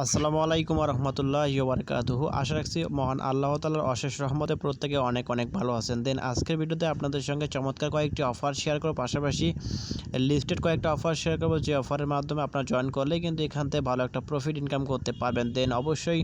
আসসালামু আলাইকুম রহমতুল্লাহ বারকাতুহু আশা রাখছি মহান আল্লাহ তালার অশেষ রহমতে প্রত্যেকে অনেক অনেক ভালো আছেন। দেন আজকের ভিডিওতে আপনাদের সঙ্গে চমৎকার কয়েকটি অফার শেয়ার করব। পাশাপাশি লিস্টেড কয়েকটা অফার শেয়ার করব যে অফারের মাধ্যমে আপনারা জয়েন করলেই কিন্তু এখান থেকে ভালো একটা প্রফিট ইনকাম করতে পারবেন। দেন অবশ্যই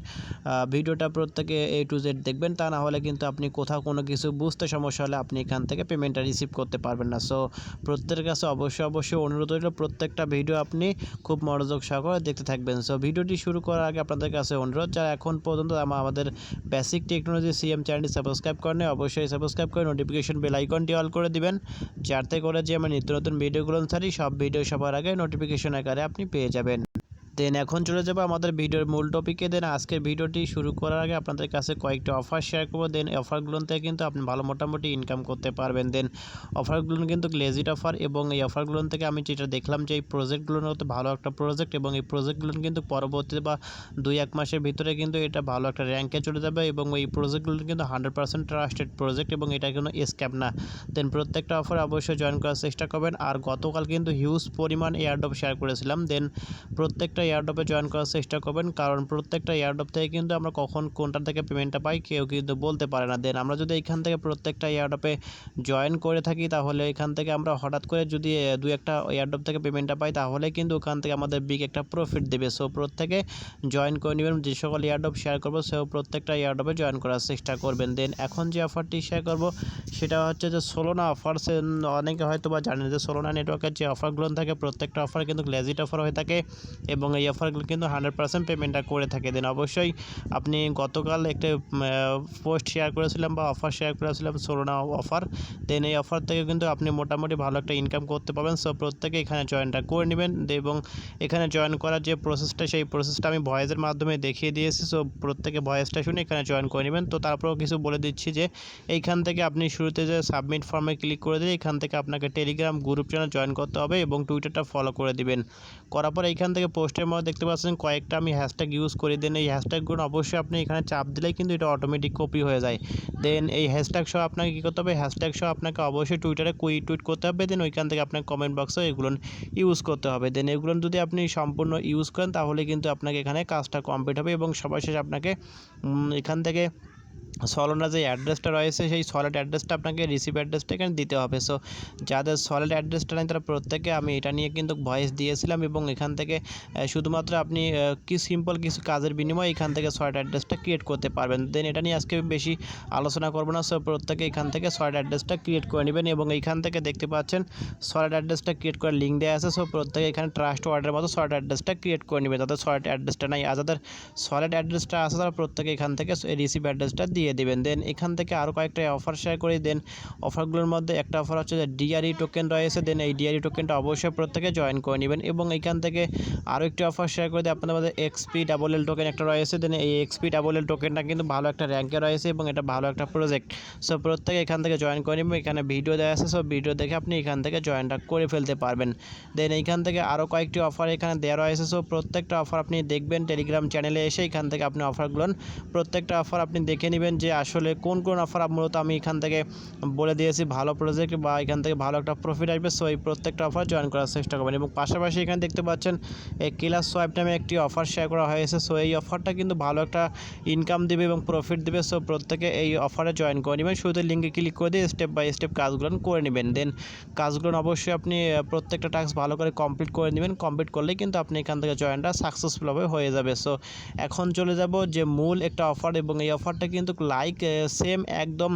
ভিডিওটা প্রত্যেকে এ টু জেড দেখবেন। তা না হলে কিন্তু আপনি কোথাও কোনো কিছু বুঝতে সমস্যা হলে আপনি এখান থেকে পেমেন্টটা রিসিভ করতে পারবেন না। সো প্রত্যেকের কাছে অবশ্যই অবশ্যই অনুরোধ রইল, প্রত্যেকটা ভিডিও আপনি খুব মনোযোগ সহকারে দেখতে থাকবেন। সো ভিডিওটি শুরু করার আগে আপনাদের কাছে অনুরোধ, যারা এখন পর্যন্ত আমা- আমাদের বেসিক টেকনোলজি সিএম চ্যানেলটি সাবস্ক্রাইব করেন অবশ্যই সাবস্ক্রাইব করে নোটিফিকেশন বেল আইকনটি অল করে দিবেন, যাতে করে যে আমি নিত্য নতুন ভিডিওগুলো ছাড়ি, সব ভিডিও সবার আগে নোটিফিকেশন আকারে আপনি পেয়ে যাবেন। দেন এখন চলে যাব আমাদের ভিডিওর মূল টপিকে দেন আজকের ভিডিওটি শুরু করার আগে আপনাদের কাছে কয়েকটা অফার শেয়ার করব। দেন অফারগুলো থেকে কিন্তু আপনি ভালো মোটামুটি ইনকাম করতে পারবেন। দেন অফারগুলো কিন্তু লেজিট অফার এবং এই অফারগুলো থেকে আমি যেটা দেখলাম যে এই প্রজেক্টগুলোর মধ্যে ভালো একটা প্রজেক্ট এবং এই প্রজেক্টগুলো কিন্তু পরবর্তীতে বা দুই এক মাসের ভিতরে কিন্তু এটা ভালো একটা র্যাঙ্কে চলে যাবে এবং এই প্রজেক্টগুলো কিন্তু হান্ড্রেড পার্সেন্ট ট্রাস্টেড প্রজেক্ট এবং এটা কোনো স্ক্যাপ না। দেন প্রত্যেকটা অফার অবশ্যই জয়েন করার চেষ্টা করবেন। আর গতকাল কিন্তু হিউজ পরিমাণ এয়ারড্রপ শেয়ার করেছিলাম। দেন প্রত্যেকটা এয়ারড্রপে জয়েন করার চেষ্টা করবেন। কারণ প্রত্যেকটা এয়ারড্রপ থেকে কিন্তু আমরা কখন কোনটা থেকে পেমেন্টটা পাই, কেউ কিন্তু বলতে পারে না। দেন আমরা যদি এখান থেকে প্রত্যেকটা এয়ারড্রপে জয়েন করে থাকি, তাহলে এখান থেকে আমরা হঠাৎ করে যদি দু একটা এয়ারড্রপ থেকে পেমেন্টটা পাই, তাহলে কিন্তু ওখান থেকে আমাদের বিগ একটা প্রফিট দেবে। সো প্রত্যেকে জয়েন করে নেবেন। যে সকল এয়ারড্রপ শেয়ার করব, সেও প্রত্যেকটা এয়ারড্রপে জয়েন করার চেষ্টা করবেন। দেন এখন যে অফারটি শেয়ার করব, সেটা হচ্ছে যে সোলোনা অফার সে অনেকে হয়তো বা জানেন যে সোলোনা নেটওয়ার্কের যে অফারগুলো থাকে, প্রত্যেকটা অফার কিন্তু লেজিট অফার হয়ে থাকে এবং এই অফারগুলো কিন্তু হান্ড্রেড পার্সেন্ট পেমেন্টটা করে থাকে। দেন অবশ্যই আপনি গতকাল একটা পোস্ট শেয়ার করেছিলাম বা অফার শেয়ার করেছিলাম সোলোনা অফার দেন এই অফার থেকে কিন্তু আপনি মোটামুটি ভালো একটা ইনকাম করতে পারবেন। সো প্রত্যেকে এখানে জয়েনটা করে নেবেন। এবং এখানে জয়েন করার যে প্রসেসটা সেই প্রসেসটা আমি ভয়েসের মাধ্যমে দেখিয়ে দিয়েছি। সো প্রত্যেকে ভয়েসটা শুনে এখানে জয়েন করে নেবেন। তো তারপরেও কিছু বলে দিচ্ছি যে, এইখান থেকে আপনি শুরুতে যে সাবমিট ফর্মে ক্লিক করে দিলে এখান থেকে আপনাকে টেলিগ্রাম গ্রুপ চ্যানেল জয়েন করতে হবে এবং টুইটারটা ফলো করে দিবেন। করার পর এইখান থেকে পোস্টের মধ্যে দেখতে পাচ্ছেন কয়েকটা আমি হ্যাশট্যাগ ইউজ করে দেন এই হ্যাশট্যাগগুলো অবশ্যই আপনি এখানে চাপ দিলেই কিন্তু এটা অটোমেটিক কপি হয়ে যায়। দেন এই হ্যাশট্যাগ সহ আপনাকে কী করতে হবে? হ্যাশট্যাগ সহ আপনাকে অবশ্যই টুইটারে কুই টুইট করতে হবে দেন ওইখান থেকে আপনার কমেন্ট বক্সে এগুলো ইউজ করতে হবে। দেন এগুলো যদি আপনি সম্পূর্ণ ইউজ করেন, তাহলে কিন্তু আপনাকে এখানে কাজটা কমপ্লিট হবে এবং সবার শেষে আপনাকে এখান থেকে সলনা যে অ্যাড্রেসটা রয়েছে, সেই সলিড অ্যাড্রেসটা আপনাকে রিসিভ অ্যাড্রেসটা এখানে দিতে হবে। সো যাদের সলিড অ্যাড্রেসটা নেই, তারা প্রত্যেকে, আমি এটা নিয়ে কিন্তু ভয়েস দিয়েছিলাম এবং এখান থেকে শুধুমাত্র আপনি কি সিম্পল কিছু কাজের বিনিময়ে এখান থেকে সলিড অ্যাড্রেসটা ক্রিয়েট করতে পারবেন। দেন এটা নিয়ে আজকে বেশি আলোচনা করব না। সো প্রত্যেকে এখান থেকে সলিড অ্যাড্রেসটা ক্রিয়েট করে নেবেন এবং এইখান থেকে দেখতে পাচ্ছেন সলিড অ্যাড্রেসটা ক্রিয়েট করার লিঙ্ক দেওয়া আছে। সো প্রত্যেকে এখানে ট্রাস্ট ওয়ার্ডের মতো সলিড অ্যাড্রেসটা ক্রিয়েট করে নেবেন। যাদের সলিড অ্যাড্রেসটা নাই আর যাদের সলিড অ্যাড্রেসটা আছে, তারা প্রত্যেকে এখান থেকে রিসিভ অ্যাড্রেসটা দিয়ে দেবেন। দেন এখান থেকে আরও কয়েকটা অফার শেয়ার করি দেন। অফারগুলোর মধ্যে একটা অফার হচ্ছে যে ডিআরই টোকেন রয়েছে। দেন এই ডিআরই টোকেনটা অবশ্যই প্রত্যেকে জয়েন করে নেবেন এবং এখান থেকে আরও একটি অফার শেয়ার করে দিই আপনাদের মধ্যে এক্সপি ডাবল এল টোকেন একটা রয়েছে। দেন এই এক্সপি ডাবল এল টোকেনটা কিন্তু ভালো একটা র্যাঙ্কে রয়েছে এবং এটা ভালো একটা প্রজেক্ট সো প্রত্যেকে এখান থেকে জয়েন করে নেবেন। এখানে ভিডিও দেওয়া আছে। সো ভিডিও দেখে আপনি এখান থেকে জয়েনটা করে ফেলতে পারবেন। দেন এইখান থেকে আরও কয়েকটি অফার এখানে দেওয়া রয়েছে। সো প্রত্যেকটা অফার আপনি দেখবেন টেলিগ্রাম চ্যানেলে এসে এখান থেকে আপনি অফারগুলো প্রত্যেকটা অফার আপনি দেখে নেবেন। যে আসলে কোন কোন অফার মূলত আমি এখান থেকে বলে দিয়েছি, ভালো প্রজেক্ট বা এখান থেকে ভালো একটা প্রফিট আসবে সো এই প্রত্যেকটা অফার জয়েন করার চেষ্টা করবেন। এবং পাশাপাশি এখানে দেখতে পাচ্ছেন এই ক্লাস সোয়াইপ নামে একটি অফার শেয়ার করা হয়েছে সো এই অফারটা কিন্তু ভালো একটা ইনকাম দেবে এবং প্রফিট দেবে সো প্রত্যেকে এই অফারে জয়েন করে নেবেন। শুধু লিঙ্কে ক্লিক করে দিয়ে স্টেপ বাই স্টেপ কাজগুলো করে নেবেন। দেন কাজগুলো অবশ্যই আপনি প্রত্যেকটা টাস্ক ভালো করে কমপ্লিট করে নেবেন। কমপ্লিট করলেই কিন্তু আপনি এখান থেকে জয়েনটা সাকসেসফুলভাবে হয়ে যাবে। সো এখন চলে যাব যে মূল একটা অফার এবং এই অফারটা কিন্তু লাইক সেম একদম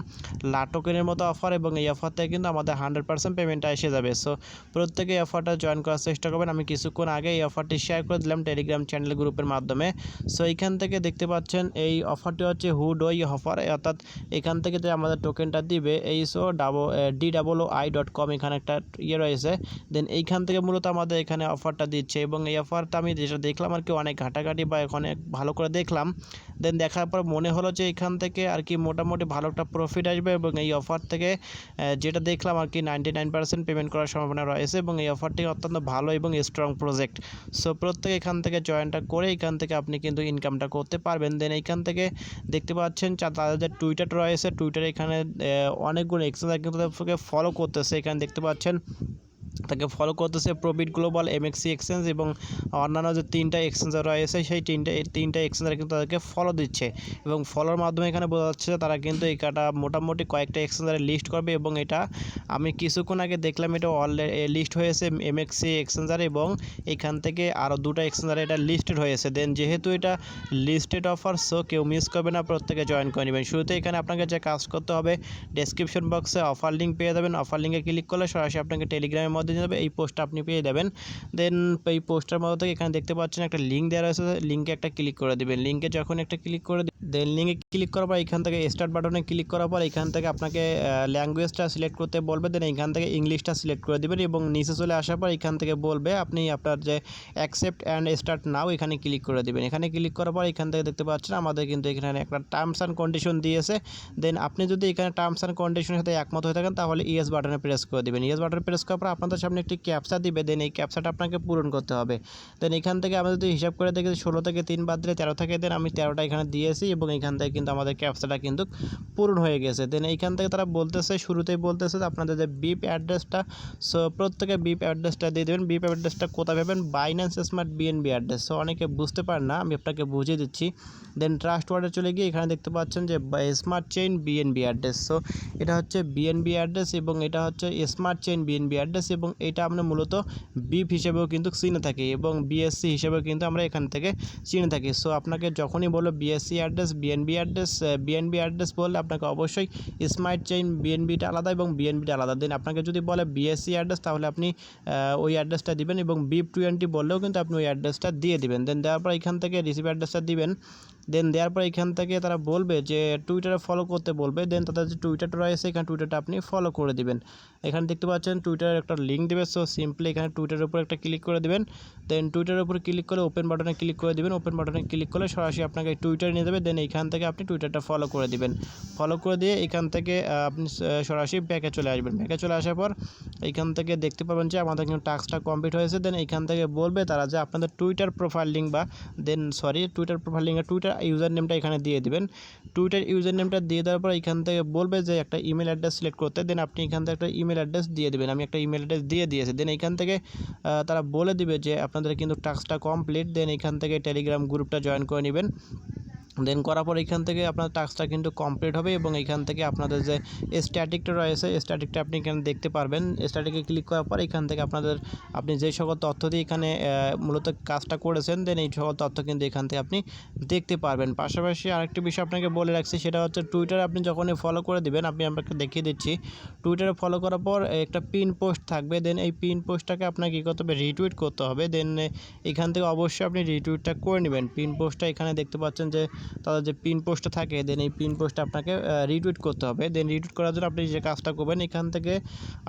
লাটকেনের মতো অফার এবং এই অফার থেকে কিন্তু আমাদের হান্ড্রেড পার্সেন্ট পেমেন্টটা এসে যাবে। সো প্রত্যেকে এই অফারটা জয়েন করার চেষ্টা করবেন। আমি কিছুক্ষণ আগে এই অফারটি শেয়ার করে দিলাম টেলিগ্রাম চ্যানেল গ্রুপের মাধ্যমে। সো এইখান থেকে দেখতে পাচ্ছেন এই অফারটি হচ্ছে হুড ওই অফার অর্থাৎ এখান থেকে যে আমাদের টোকেনটা দিবে, এই so ডাবো D double I dot com এখানে একটা ইয়ে রয়েছে। দেন এইখান থেকে মূলত আমাদের এখানে অফারটা দিচ্ছে এবং এই অফারটা আমি যেটা দেখলাম আর কি, অনেক ঘাটাঘাটি বা এখানে ভালো করে দেখলাম। দেন দেখার পর মনে হলো যে এখান থেকে আর কি মোটামুটি ভালো একটা প্রফিট আসবে এবং এই অফার থেকে যেটা দেখলাম আর কি নাইনটি নাইন পার্সেন্ট পেমেন্ট করার সম্ভাবনা রয়েছে এবং এই অফারটি অত্যন্ত ভালো এবং স্ট্রং প্রজেক্ট সো প্রত্যেকে এখান থেকে জয়েনটা করে এখান থেকে আপনি কিন্তু ইনকামটা করতে পারবেন। দেন এইখান থেকে দেখতে পাচ্ছেন তাদের যে টুইটার রয়েছে টুইটারে এখানে অনেকগুলো এক্সচেঞ্জ কিন্তু ফলো করতেছে। এখানে দেখতে পাচ্ছেন তাকে ফলো করতেছে প্রবিট গ্লোবাল এমএক্সি এক্সচেঞ্জ এবং অন্যান্য যে তিনটা এক্সচেঞ্জার রয়েছে, সেই তিনটা, এই তিনটা এক্সচেঞ্জার কিন্তু তাদেরকে ফলো দিচ্ছে। এবং ফলোর মাধ্যমে এখানে বোঝা যাচ্ছে যে তারা কিন্তু এটা মোটামুটি কয়েকটা এক্সচেঞ্জারে লিস্ট করবে এবং এটা আমি কিছুক্ষণ আগে দেখলাম এটা অলরেডি লিস্ট হয়েছে এমএক্সি এক্সচেঞ্জারে এবং এখান থেকে আরও দুটা এক্সচেঞ্জারে এটা লিস্টেড হয়েছে। দেন যেহেতু এটা লিস্টেড অফার সো কেউ মিস করবে না, প্রত্যেকে জয়েন করে নেবেন। শুরুতে এখানে আপনাকে যে কাজ করতে হবে ডেসক্রিপশন বক্সে অফার লিঙ্ক পেয়ে যাবেন। অফার লিঙ্কে ক্লিক করলে সরাসরি আপনাকে টেলিগ্রামের মধ্যে যাবে, এই পোস্টটা আপনি পেয়ে যাবেন। দেন এই পোস্টার মধ্যে থেকে এখানে দেখতে পাচ্ছেন একটা লিঙ্ক দেওয়া রয়েছে লিঙ্কে একটা ক্লিক করে দেবেন। লিঙ্কে যখন একটা ক্লিক করে দেন লিঙ্কে ক্লিক করার পর এখান থেকে স্টার্ট বাটনে ক্লিক করার পর এখান থেকে আপনাকে ল্যাঙ্গুয়েজটা সিলেক্ট করতে বলবে। দেন এখান থেকে ইংলিশটা সিলেক্ট করে দেবেন এবং নিচে চলে আসার পর এখান থেকে বলবে, আপনি আপনার যে অ্যাকসেপ্ট অ্যান্ড স্টার্ট নাও এখানে ক্লিক করে দেবেন। এখানে ক্লিক করার পর এখান থেকে দেখতে পাচ্ছেন আমাদের কিন্তু এখানে একটা টার্মস অ্যান্ড কন্ডিশন দিয়েছে। দেন আপনি যদি এখানে টার্মস অ্যান্ড কন্ডিশনের সাথে একমত হয়ে থাকেন, তাহলে ইয়েস বাটনে প্রেস করে দেবেন। ইয়েস বাটনে প্রেস করার পর আপনাদের সামনে একটি ক্যাপসা দিবে দেন এই ক্যাপসাটা আপনাকে পূরণ করতে হবে। দেন এখান থেকে আমরা যদি হিসাব করে দেখি ষোলো থেকে তিন বাদ দিলে তেরো থেকে দেন আমি তেরোটা এখানে দিয়েছি এবং এখান থেকে কিন্তু আমাদের ক্যাপসাটা কিন্তু পূরণ হয়ে গেছে। দেন এইখান থেকে তারা বলতেছে, শুরুতেই বলতেছে আপনাদের যে বিপ অ্যাড্রেসটা সো প্রত্যেকে বিপ অ্যাড্রেসটা দিয়ে দেবেন। বিপ অ্যাড্রেসটা কোথায় পাবেন? Binance smart BNB address so অনেকে বুঝতে পারেন না, আমি আপনাকে বুঝিয়ে দিচ্ছি। দেন ট্রাস্ট ওয়ার্ডে চলে গিয়ে এখানে দেখতে পাচ্ছেন যে smart chain BNB address so এটা হচ্ছে বিএনবি অ্যাড্রেস এবং এটা হচ্ছে স্মার্ট চেইন বিএনবি অ্যাড্রেস এবং এটা আমরা মূলত বিপ হিসেবেও কিন্তু চিনে থাকি এবং বিএসসি হিসেবেও কিন্তু আমরা এখান থেকে চিনে থাকি। সো আপনাকে যখনই বলো BSC address BNB address BNB address বললে আপনাকে অবশ্যই স্মার্ট চেইন বিএনবিটা আলাদা এবং বিএনবিটা আলাদা। দেন আপনাকে যদি বলে বিএসসি অ্যাড্রেস তাহলে আপনি ওই অ্যাড্রেসটা দিবেন এবং বিপ টোয়েন্টি বললেও কিন্তু আপনি ওই অ্যাড্রেসটা দিয়ে দিবেন। দেন দেওয়ার পর এখান থেকে রিসিভ অ্যাড্রেসটা দিবেন। দেন দেওয়ার পর এখান থেকে তারা বলবে যে টুইটারে ফলো করতে বলবে। দেন তাদের যে টুইটারটা রয়েছে, এখানে টুইটারটা আপনি ফলো করে দিবেন। এখানে দেখতে পাচ্ছেন টুইটারের একটা লিঙ্ক দেবে সো সিম্পলি এখানে টুইটারের উপর একটা ক্লিক করে দেবেন। দেন টুইটারের উপর ক্লিক করে ওপেন বাটনে ক্লিক করে দেবেন। ওপেন বাটনে ক্লিক করলে সরাসরি আপনাকে টুইটার নিয়ে যাবে দেন এইখান থেকে আপনি টুইটারটা ফলো করে দিবেন। ফলো করে দিয়ে এখান থেকে আপনি সরাসরি ব্যাকে চলে আসবেন। ব্যাকে চলে আসার পর এইখান থেকে দেখতে পাবেন যে আমাদের কিন্তু টাস্কটা কমপ্লিট হয়েছে। দেন এইখান থেকে বলবে তারা যে আপনাদের টুইটার প্রোফাইল লিঙ্ক বা দেন sorry Twitter profile link Twitter user নেমটা এখানে দিয়ে দিবেন। টুইটার ইউজার নেমটা দিয়ে দেওয়ার পর এখান থেকে বলবে যে একটা ইমেল অ্যাড্রেস সিলেক্ট করতে। দেন আপনি এখান থেকে একটা ইমেল অ্যাড্রেস দিয়ে দেবেন। আমি একটা ইমেল অ্যাড্রেস দিয়ে দিয়েছে। দেন এইখান থেকে তারা বলে দিবে যে, আপনাদের কিন্তু টাস্কটা কমপ্লিট দেন এখান থেকে টেলিগ্রাম গ্রুপটা জয়েন করে নেবেন। দেন করার পর এখান থেকে আপনার টাস্কটা কিন্তু কমপ্লিট হবে এবং এখান থেকে আপনাদের যে স্ট্যাটিকটা রয়েছে স্ট্যাটিকটা আপনি এখানে দেখতে পারবেন। স্ট্যাটিকে ক্লিক করার পর এখান থেকে আপনাদের আপনি যে সকল তথ্য দিয়ে এখানে মূলত কাজটা করেছেন দেন এই সকল তথ্য কিন্তু এখান থেকে আপনি দেখতে পারবেন। পাশাপাশি আরেকটি বিষয় আপনাকে বলে রাখছি, সেটা হচ্ছে টুইটারে আপনি যখনই ফলো করে দিবেন আপনি আপনাকে দেখিয়ে দিচ্ছি। টুইটারে ফলো করার পর একটা পিন পোস্ট থাকবে দেন এই পিন পোস্টটাকে আপনাকে কী করতে হবে? রিটুইট করতে হবে। দেন এখান থেকে অবশ্যই আপনি রিটুইটটা করে নেবেন। পিন পোস্টটা এখানে দেখতে পাচ্ছেন যে তাদের যে পিন পোস্টটা থাকে দেন এই পিন পোস্টটা আপনাকে রিটুইট করতে হবে। দেন রিটুইট করার জন্য আপনি যে কাজটা করবেন, এখান থেকে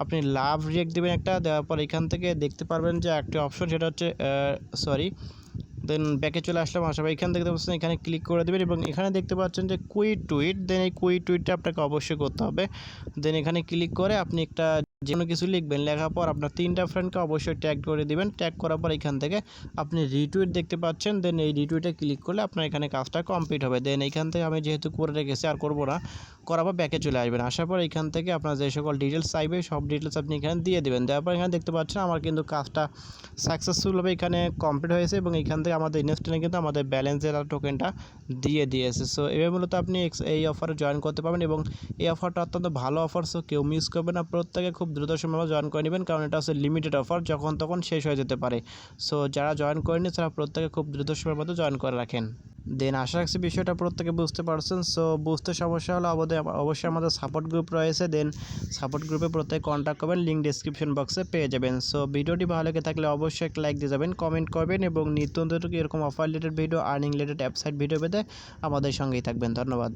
আপনি লাভ রিয়েক্ট দেবেন একটা, দেওয়ার পর এখান থেকে দেখতে পারবেন যে একটি অপশন সেটা হচ্ছে সরি দেন ব্যাকে চলে আসলাম আসাম এখান থেকে দেখতে এখানে ক্লিক করে দেবেন এবং এখানে দেখতে পাচ্ছেন যে কুইট টুইট দেন এই কুইট টুইটটা আপনাকে অবশ্যই করতে হবে। দেন এখানে ক্লিক করে আপনি একটা যে কোনো কিছু লিখবেন। লেখার পর আপনার তিনটা ফ্রেন্ডকে অবশ্যই ট্যাগ করে দিবেন। ট্যাগ করার পর এখান থেকে আপনি রিটুইট দেখতে পাচ্ছেন। দেন এই রিটুইটে ক্লিক করলে আপনার এখানে কাজটা কমপ্লিট হবে। দেন এখান থেকে আমি যেহেতু করে রেখেছি আর করব না, করার পর ব্যাকে চলে আসবেন। আসার পর এখান থেকে আপনার যে সকল ডিটেলস চাইবে, সব ডিটেলস আপনি এখানে দিয়ে দেবেন। দেওয়ার পর এখানে দেখতে পাচ্ছেন আমার কিন্তু কাজটা সাকসেসফুলভাবে এখানে কমপ্লিট হয়েছে এবং এখান থেকে আমাদের ইনস্টেনে কিন্তু আমাদের ব্যালেন্সের টোকেনটা দিয়ে দিয়েছে। সো এভাবে মূলত আপনি এই অফারে জয়েন করতে পারবেন এবং এই অফারটা অত্যন্ত ভালো অফার সো কেউ মিস করবে না। প্রত্যেকে খুব দ্রুত সময় জয়েন করে নেবেন, কারণ এটা হচ্ছে লিমিটেড অফার যখন তখন শেষ হয়ে যেতে পারে। সো যারা জয়েন করেনি তারা প্রত্যেকে খুব দ্রুত সময়ের মধ্যে জয়েন করে রাখেন। দেন আশা রাখছি বিষয়টা প্রত্যেকে বুঝতে পারছেন। সো বুঝতে সমস্যা হলে আমাদের অবশ্যই আমাদের সাপোর্ট গ্রুপ রয়েছে। দেন সাপোর্ট গ্রুপে প্রত্যেকে কন্ট্যাক্ট করবেন লিঙ্ক ডিসক্রিপশন বক্সে পেয়ে যাবেন। সো ভিডিওটি ভালো লেগে থাকলে অবশ্যই একটা লাইক দিয়ে যাবেন কমেন্ট করবেন এবং নিত্য এরকম offer related video earning related website video পেতে আমাদের সঙ্গেই থাকবেন। ধন্যবাদ।